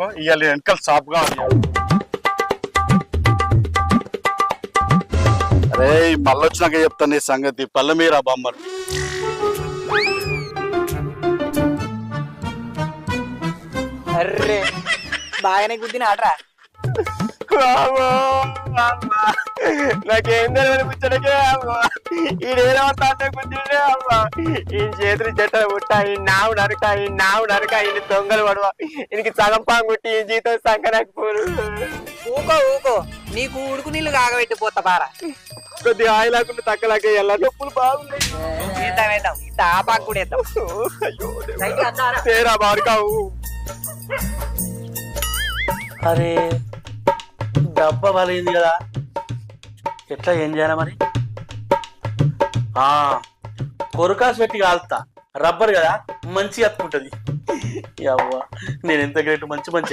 ఇవాళ వెనకాల సాపుగా ఉంది అరే మళ్ళొచ్చినాక చెప్తాను నీ సంగతి. పల్లె మీరా బామ్మరు అర్రే బాగానే గుద్దిన ఆటరా నాకేం తెలియదు కూర్చోడకే అమ్మా. ఈడేదో కూర్చుంటే అమ్మా. ఈ చేతులు చెట్ట పుట్ట ఈ నావు నరక ఈ నావు నరక ఈ దొంగలు పడవ. ఈయనకి సగం పాంగ్ కొట్టి ఈ జీతం సంకరాకు పోరు. ఊకో ఊకో. నీకు ఉడుకు నీళ్ళు కాగబెట్టి పోతా పారా. కొద్దిగా ఆయిలాకుండా తక్కలాకే ఎలా నొప్పులు బాగున్నాయి. వేద్దాం. అయ్యో సైకిల్ అన్నారా? తేరా బారుకావు అరే డబ్బా బలైంది కదా. ఎట్లా ఏం చేయాలి మరి? ఆ కొరకాసు పెట్టి కాలుతా. రబ్బర్ కదా మంచి అతుకుంటది అవ్వ నేను ఎంత గ్రేట్ మంచి మంచి